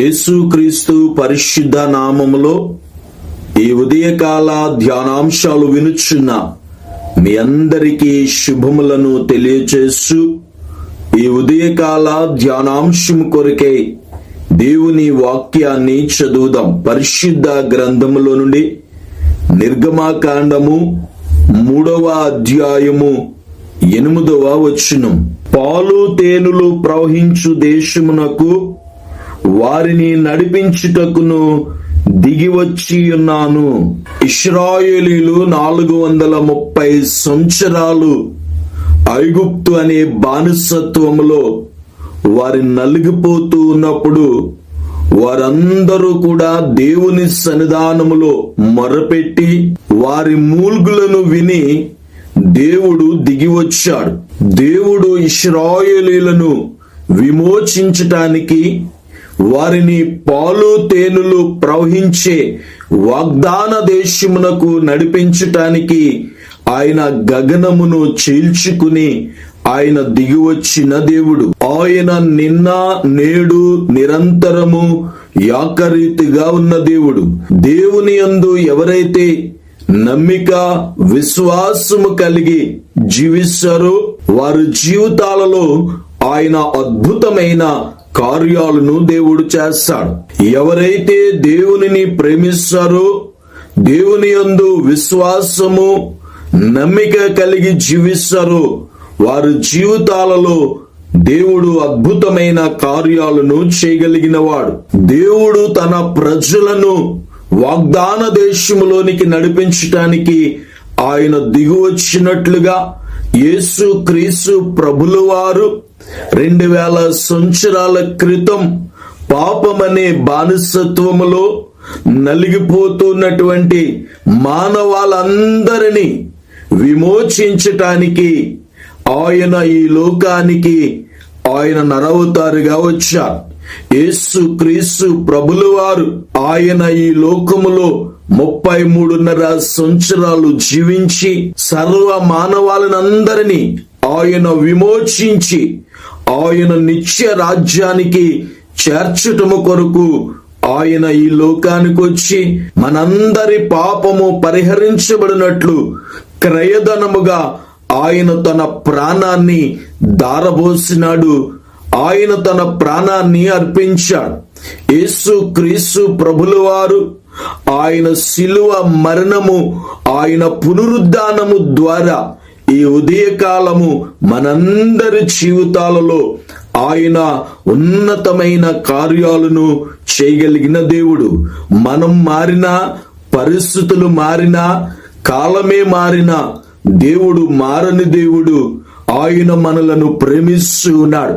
యేసుక్రీస్తు పరిశుద్ధ నామములో ఈ ఉదయకాల ధ్యానాంశాలు వినుచున్న మీ అందరికీ శుభములను తెలియచేస్తూ ఈ ఉదయకాల ధ్యానాంశము కొరకే దేవుని వాక్యాన్ని చదువుదాం. పరిశుద్ధ గ్రంథములో నుండి నిర్గమాకాండము మూడవ అధ్యాయము ఎనిమిదవ వచ్చును పాలు తేనులు ప్రవహించు దేశమునకు వారిని నడిపించుటకును దిగివచ్చి ఉన్నాను. ఇస్రాయేలీలు నాలుగు వందల ముప్పై సంవత్సరాలు ఐగుప్తు అనే బానిసత్వములో వారి నలిగిపోతూ ఉన్నప్పుడు వారందరూ కూడా దేవుని సన్నిధానములో మొరపెట్టి వారి మూల్గులను విని దేవుడు దిగివచ్చాడు దేవుడు ఇస్రాయేలీలను విమోచించటానికి వారిని పాలు తేనులు ప్రవహించే వాగ్దాన దేశమునకు నడిపించటానికి ఆయన గగనమును చీల్చుకుని ఆయన దిగివచ్చిన దేవుడు. ఆయన నిన్న నేడు నిరంతరము యాకరీతిగా ఉన్న దేవుడు. దేవుని యందు ఎవరైతే నమ్మిక విశ్వాసము కలిగి జీవిస్తారో వారి జీవితాలలో ఆయన అద్భుతమైన కార్యాలను దేవుడు చేస్తాడు. ఎవరైతే దేవునిని ప్రేమిస్తారో దేవుని యందు విశ్వాసము నమ్మిక కలిగి జీవిస్తారో వారి జీవితాలలో దేవుడు అద్భుతమైన కార్యాలను చేయగలిగినవాడు. దేవుడు తన ప్రజలను వాగ్దాన దేశములోనికి నడిపించటానికి ఆయన దిగువచ్చినట్లుగా యేసు క్రీస్తు ప్రభులవారు రెండు వేల సంవత్సరాల క్రితం పాపమనే బానిసత్వములో నలిగిపోతున్నటువంటి మానవాళ్ళందరినీ విమోచించటానికి ఆయన ఈ లోకానికి ఆయన నరవతారుగా వచ్చారు యేసు క్రీస్తు ప్రభులు వారు ఆయన ఈ లోకములో ముప్పై మూడున్నర సంవత్సరాలు జీవించి సర్వ మానవాళనందరినీ ఆయన విమోచించి ఆయన నిత్య రాజ్యానికి చేర్చటము కొరకు ఆయన ఈ లోకానికి వచ్చి మనందరి పాపము పరిహరించబడినట్లు క్రయధనముగా ఆయన తన ప్రాణాన్ని దారబోసినాడు ఆయన తన ప్రాణాన్ని అర్పించాడు. యేసు క్రీస్తు ప్రభులవారు ఆయన శిలువ మరణము ఆయన పునరుద్ధానము ద్వారా ఈ ఉదయకాలము మనందరి జీవితాలలో ఆయన ఉన్నతమైన కార్యాలను చేయగలిగిన దేవుడు. మనం మారినా పరిస్థితులు మారినా కాలమే మారినా దేవుడు మారని దేవుడు ఆయన మనలను ప్రేమిస్తూ ఉన్నాడు.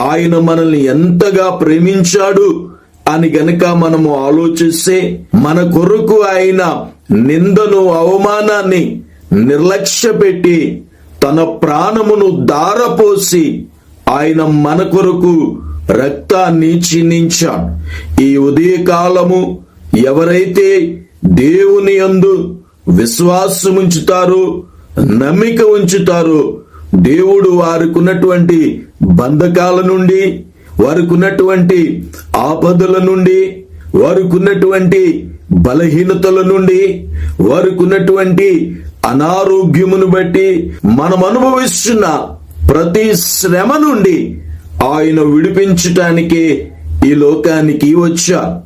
ఆయన మనల్ని ఎంతగా ప్రేమించాడు అని గనక మనము ఆలోచిస్తే మన కొరకు ఆయన నిందను అవమానాన్ని నిర్లక్ష్య పెట్టి తన ప్రాణమును దారపోసి ఆయన మన కొరకు రక్తాన్ని చిందించాడు. ఈ ఉదయకాలము ఎవరైతే దేవుని అందు విశ్వాసం ఉంచుతారో నమ్మిక ఉంచుతారో దేవుడు వారికున్నటువంటి బంధకాల నుండి వారికున్నటువంటి ఆపదల నుండి వారికున్నటువంటి బలహీనతల నుండి వారికున్నటువంటి అనారోగ్యమును బట్టి మనం అనుభవిస్తున్న ప్రతి శ్రమ నుండి ఆయన విడిపించటానికి ఈ లోకానికి వచ్చా.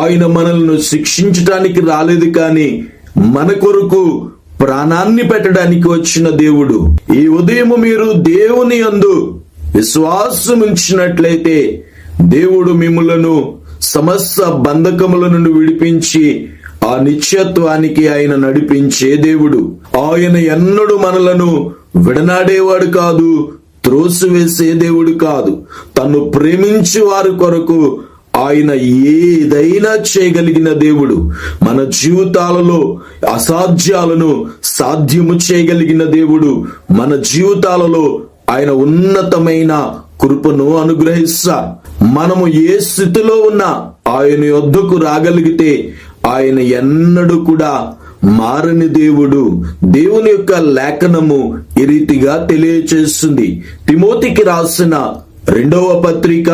ఆయన మనల్ని శిక్షించటానికి రాలేదు కానీ మన కొరకు ప్రాణాన్ని పెట్టడానికి వచ్చిన దేవుడు. ఈ ఉదయం మీరు దేవుని అందు విశ్వాసం ఉంచినట్లయితే దేవుడు మిమ్మలను సమస్త బంధకముల నుండి విడిపించి ఆ నిత్యత్వానికి ఆయన నడిపించే దేవుడు. ఆయన ఎన్నడూ మనలను విడనాడేవాడు కాదు త్రోసివేసే దేవుడు కాదు. తను ప్రేమించి వారి కొరకు ఆయన ఏదైనా చేయగలిగిన దేవుడు. మన జీవితాలలో అసాధ్యాలను సాధ్యము చేయగలిగిన దేవుడు మన జీవితాలలో ఆయన ఉన్నతమైన కృపను అనుగ్రహిస్తా. మనము ఏ స్థితిలో ఉన్నా ఆయన యొద్దకు రాగలిగితే ఆయన ఎన్నడూ కూడా మారని దేవుడు దేవుని యొక్క లేఖనము ఈ రీతిగా తెలియచేస్తుంది. తిమోతికి రాసిన రెండవ పత్రిక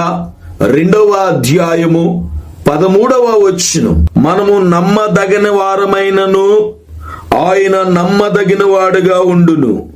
రెండవ అధ్యాయము పదమూడవ వచ్చును మనము నమ్మదగిన వారమైనను ఆయన నమ్మదగిన వాడుగా ఉండును.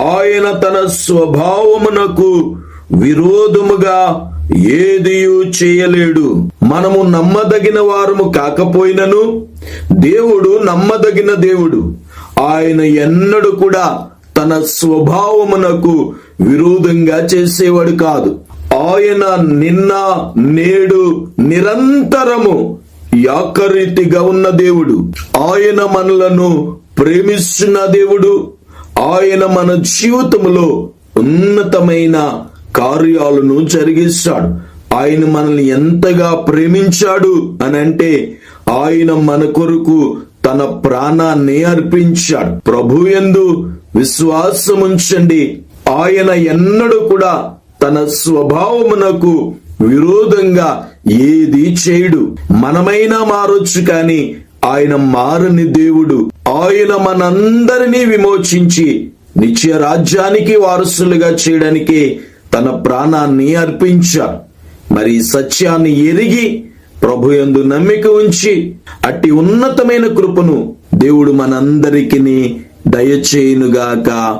ఆయన తన స్వభావమునకు విరోధముగా ఏదియు చేయలేడు. మనము నమ్మదగిన వారము కాకపోయినను దేవుడు నమ్మదగిన దేవుడు. ఆయన ఎన్నడూ కూడా తన స్వభావమునకు విరోధంగా చేసేవాడు కాదు. ఆయన నిన్న నేడు నిరంతరము యాకరీతిగా ఉన్న దేవుడు. ఆయన మనలను ప్రేమిస్తున్న దేవుడు. ఆయన మన జీవితంలో ఉన్నతమైన కార్యాలను జరిగిస్తాడు. ఆయన మనల్ని ఎంతగా ప్రేమించాడు అని అంటే ఆయన మన కొరకు తన ప్రాణాన్ని అర్పించాడు. ప్రభు ఎందు విశ్వాసం ఉంచండి ఆయన ఎన్నడూ కూడా తన స్వభావమునకు విరోధంగా ఏది చేయడు. మనమైనా మారొచ్చు కానీ ఆయన మారని దేవుడు. ఆయన మనందరినీ విమోచించి నిత్య రాజ్యానికి వారసులుగా చేయడానికి తన ప్రాణాన్ని అర్పించారు మరి సత్యాన్ని ఎరిగి ప్రభు యందు నమ్మిక ఉంచి అట్టి ఉన్నతమైన కృపను దేవుడు మనందరికీ దయచేయునుగాక.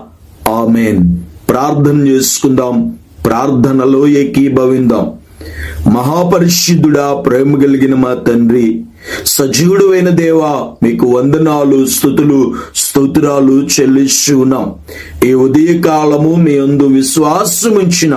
ఆమెన్. ప్రార్థన చేసుకుందాం. ప్రార్థనలో ఏకీభవిందాం. మహాపరిశుద్ధుడా ప్రేమ కలిగిన మా తండ్రి సజీవుడు అయిన దేవా మీకు వందనాలు స్థుతులు స్తోత్రాలు చెల్లిస్తున్నాం ఈ ఉదయకాలము మీ అందు విశ్వాసముంచిన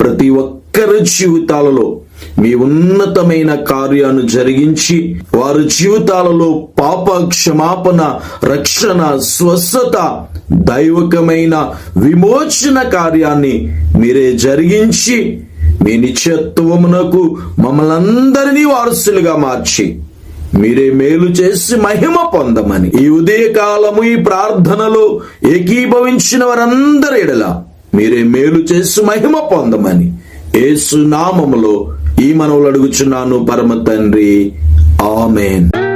ప్రతి ఒక్కరి జీవితాలలో మీ ఉన్నతమైన కార్యాన్ని జరిగించి వారి జీవితాలలో పాప క్షమాపణ రక్షణ స్వస్థత దైవకమైన విమోచన కార్యాన్ని మీరే జరిగించి మీ నిత్యత్వమునకు మమ్మల్ని వారసులుగా మార్చి. మీరే మేలు చేసి మహిమ పొందమని. ఈ ఉదయకాలము ఈ ప్రార్థనలో ఏకీభవించిన వారందరి ఎడల మీరే మేలు చేసి మహిమ పొందమని. ఏసునామములో ఈ మనవులు అడుగుచున్నాను పరమ తండ్రి. ఆమెన్.